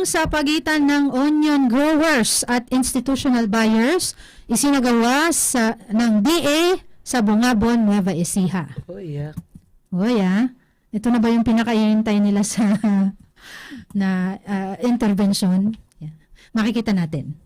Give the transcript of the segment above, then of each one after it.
pulong sa pagitan ng onion growers at institutional buyers isinagawa sa ng DA sa Bungabon, Nueva Ecija. Oh, yeah. O ya, ito na ba yung pinakaihintay nila sa na ah, intervention? Yan. Makikita natin.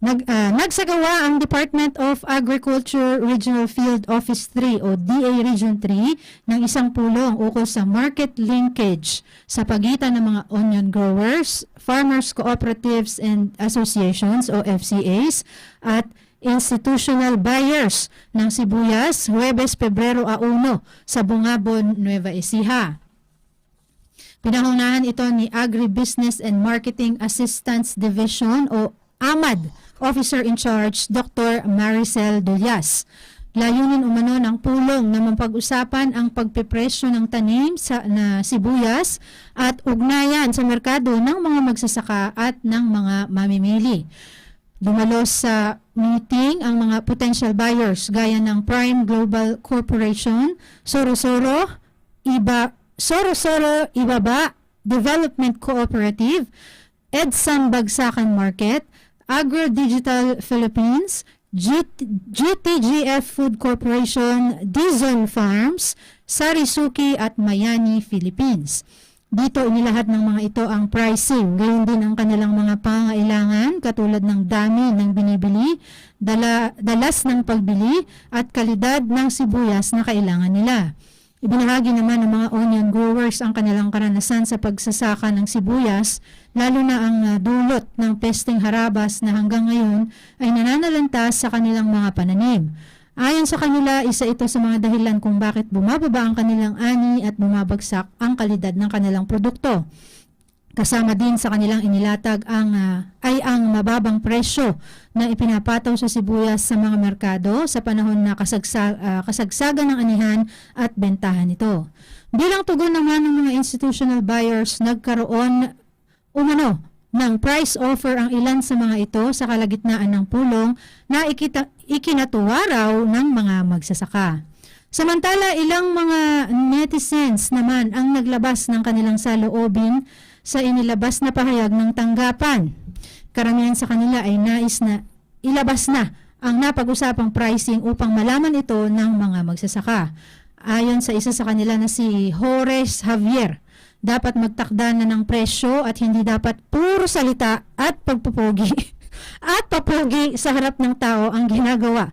Nag, ah, nagsagawa ang Department of Agriculture Regional Field Office 3 o DA Region 3 ng isang pulong ukol sa market linkage sa pagitan ng mga onion growers, farmers cooperatives and associations o FCAs at institutional buyers ng sibuyas Huwebes, Pebrero a 1 sa Bungabon, Nueva Ecija. Pinahunahan ito ni Agribusiness and Marketing Assistance Division o AMAD Officer in Charge Dr. Maricel Dullas. Layunin umano ng pulong na mapag-usapan ang pagpipresyo ng tanim sa na sibuyas at ugnayan sa merkado ng mga magsasaka at ng mga mamimili. Dumalo sa meeting ang mga potential buyers gaya ng Prime Global Corporation, Sorosoro, Iba, Sorosoro Ibaba Development Cooperative, EDSAN Bagsakan Market, Agro Digital Philippines, GT, GTGF Food Corporation, Dizon Farms, Sarisuki at Mayani Philippines. Dito inilahat ng mga ito ang pricing, gayon din ang kanilang mga pangailangan katulad ng dami ng binibili, dala, dalas ng pagbili at kalidad ng sibuyas na kailangan nila. Ibinahagi naman ng mga onion growers ang kanilang karanasan sa pagsasaka ng sibuyas, lalo na ang ah, dulot ng pesteng harabas na hanggang ngayon ay nananalantas sa kanilang mga pananim. Ayon sa kanila, isa ito sa mga dahilan kung bakit bumababa ang kanilang ani at bumabagsak ang kalidad ng kanilang produkto. Kasama din sa kanilang inilatag ang ah, ay ang mababang presyo na ipinapataw sa sibuyas sa mga merkado sa panahon na kasagsa, ah, kasagsagan ng anihan at bentahan nito. Bilang tugon naman ng mga institutional buyers, nagkaroon umano ng price offer ang ilan sa mga ito sa kalagitnaan ng pulong na ikita, ikinatuwa raw ng mga magsasaka. Samantala, ilang mga netizens naman ang naglabas ng kanilang saloobin sa inilabas na pahayag ng tanggapan. Karamihan sa kanila ay nais na ilabas na ang napag-usapang pricing upang malaman ito ng mga magsasaka. Ayon sa isa sa kanila na si Horace Javier, dapat magtakda na ng presyo at hindi dapat puro salita at pagpupogi at papogi sa harap ng tao ang ginagawa.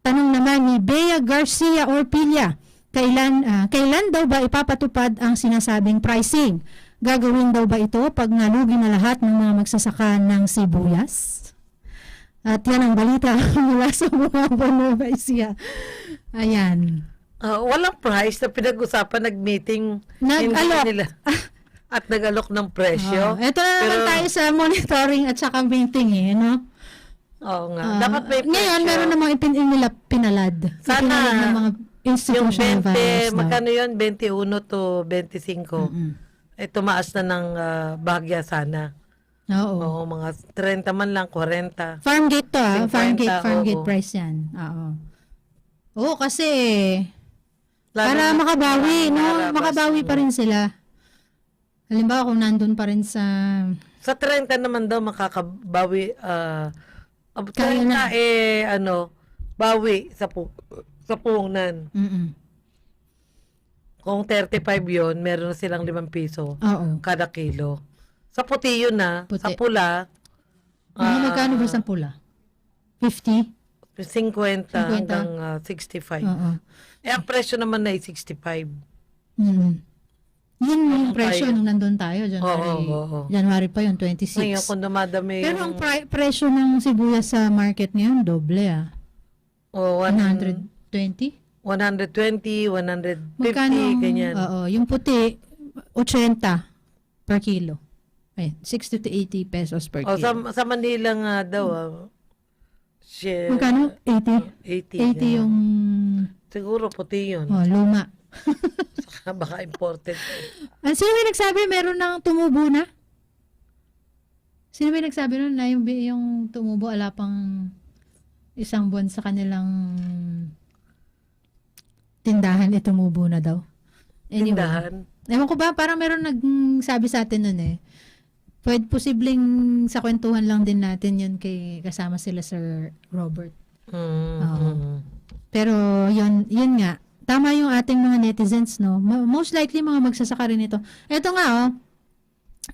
Tanong naman ni Bea Garcia Orpilla, kailan, ah, kailan daw ba ipapatupad ang sinasabing pricing? Gagawin daw ba ito pag nalugi na lahat ng mga magsasaka ng sibuyas? At yan ang balita mula sa mga Nueva Ecija. Ayan. Ah, walang price na pinag-usapan, nag-meeting. Nag-alok. Nila. At nag-alok ng presyo. Oh, ito na naman Pero- tayo sa monitoring at saka meeting eh, no? Oo nga. Ah, Dapat may presyo. Ngayon, meron namang ipin nila pinalad. Sana, Pinalad ng mga Yung institutional 20, values magkano yun? 21 to 25. Mm-mm. Eh, tumaas na ng ah, bahagya sana. Oo. Oo, mga 30 man lang, 40. Farmgate to ah. 50, Farmgate, Farmgate oo. price yan. Oo. Oo, kasi Lalo para na- makabawi, no? Marabas. Makabawi pa rin sila. Halimbawa kung nandun pa rin sa... Sa 30 naman daw makakabawi. ah uh, Kaya 30 na. eh, ano, bawi sa, pu sa puhunan. Mm-mm. Kung 35 yon meron na silang 5 piso Oo. kada kilo. Sa puti yun na. Puti. Sa pula, Mga ah, magkano ba sa pula? 50? 50, 50. hanggang ah, 65. Oo. Eh, ang presyo naman na ay 65. Mm. Yun yung Ano presyo tayo? nung nandun tayo, January. Oo, oo, oo. January pa yun, 26. Ngayon, kung dumadami Pero ang yung... pri- presyo ng sibuyas sa market ngayon, doble ah. oh, 100, 120? 120, 150, Magkano? ganyan. Oo, yung puti, 80 per kilo. Ay, 60 to 80 pesos per oh, sa, kilo. sa Manila nga daw, ah, share, Magkano? 80? 80 80. yung Siguro puti yun. oh, luma. Baka imported. Ah, sino may nagsabi meron nang tumubo na? Sino may nagsabi nun na yung, yung tumubo ala pang isang buwan sa kanilang tindahan eh tumubo na daw? Anyway. Tindahan. Ewan ko ba, parang meron nagsabi sa atin nun eh. Pwede posibleng sa kwentuhan lang din natin yun kay kasama sila Sir Robert. Mm, Oo. Pero yun, yun nga, tama yung ating mga netizens, no? Mo- Most likely mga magsasaka rin ito. Ito nga, oh,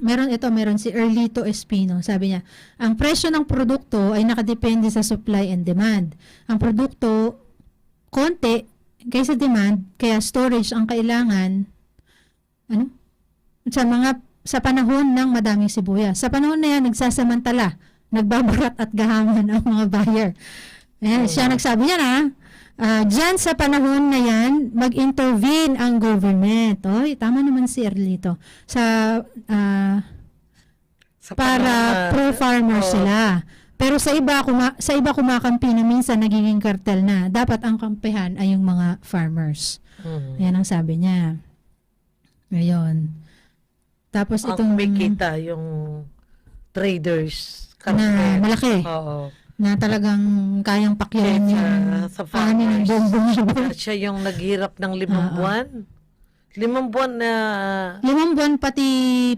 meron ito, meron si Erlito Espino. Sabi niya, ang presyo ng produkto ay nakadepende sa supply and demand. Ang produkto, konti kaysa demand, kaya storage ang kailangan, ano? Sa mga, sa panahon ng madaming sibuyas. Sa panahon na yan, nagsasamantala, nagbabarat at gahaman ang mga buyer. Ayan, siya nagsabi niya na, ah, dyan sa panahon na yan, mag-intervene ang government. Oy, tama naman si Erlito. Sa, ah, Sa para pro-farmer Oo. sila. Pero sa iba, kuma- sa iba kumakampi na minsan nagiging kartel na. Dapat ang kampihan ay yung mga farmers. Mm. Yan ang sabi niya. Ngayon. Tapos Ang itong kumikita yung traders. na kartel. malaki Oo. na talagang kayang pakyawan Kesa yung sa ani ng buong Kaya siya yung naghirap ng limang Oo. buwan. Limang buwan na Limang buwan pati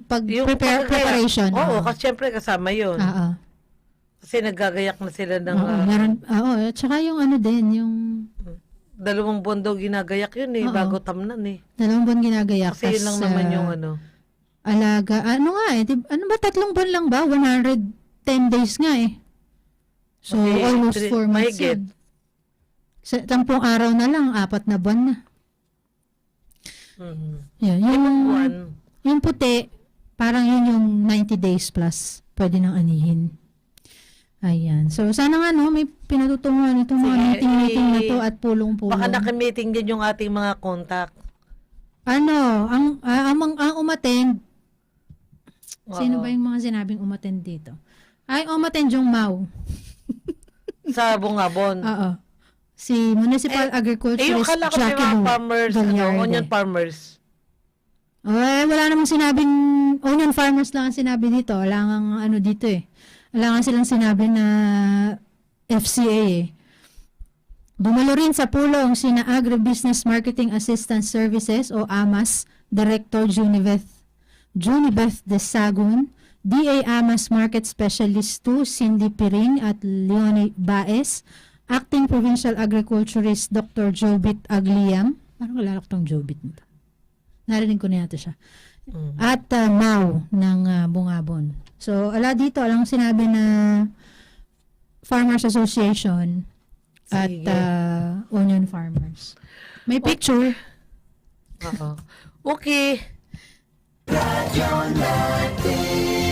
pag yung prepare, pagkagayak. preparation. Oo, kasi syempre kasama yun. Oo. Kasi nagagayak na sila ng Oo, ah, meron, oo, at saka yung ano din, yung dalawang buwan daw ginagayak yun eh, Oo. bago tamnan eh. dalawang buwan ginagayak. Kasi yun tas, lang naman ah, yung ano. Alaga. Ano nga eh, di- ano ba, tatlong buwan lang ba? 110 days nga eh. So, Okay, almost three- 4 months yan. Sa tampung araw na lang, apat na buwan na. Mhm. Yun, yung, Buwan. yung puti, parang yun yung 90 days plus. Pwede nang anihin. Ayan. So, sana nga no, may pinatutunguhan itong mga meeting-meeting na eh, to at pulong-pulong. Baka nakamiting din yung ating mga contact. Ano, ang, ah, ang, ang umattend, sino ba yung mga sinabing umattend dito? Ay, umattend yung Mau. Sa Bungabon. Oo. Si Municipal eh, yung Agriculturist kala ko may Jackie mga Lou farmers, ano, onion farmers. Ay, wala namang sinabing onion farmers lang ang sinabi dito. Wala nga ano dito eh. Wala nga silang sinabi na FCA eh. Dumalo rin sa pulong sina Agribusiness Marketing Assistance Services o AMAS Director Junibeth Junibeth de Sagun, DA AMAS Market Specialist 2 Cindy Piring at Leonie Baez, Acting Provincial Agriculturist Dr. Jobit Agliam. Parang kilala ko tong Jobit nito. Narinig ko na yata siya. Mm. At uh, Mau ng uh, Bungabon. So, ala dito, alang sinabi na Farmers Association at Sige. uh, Onion Farmers. May picture. Oo. Okay. You're Latin.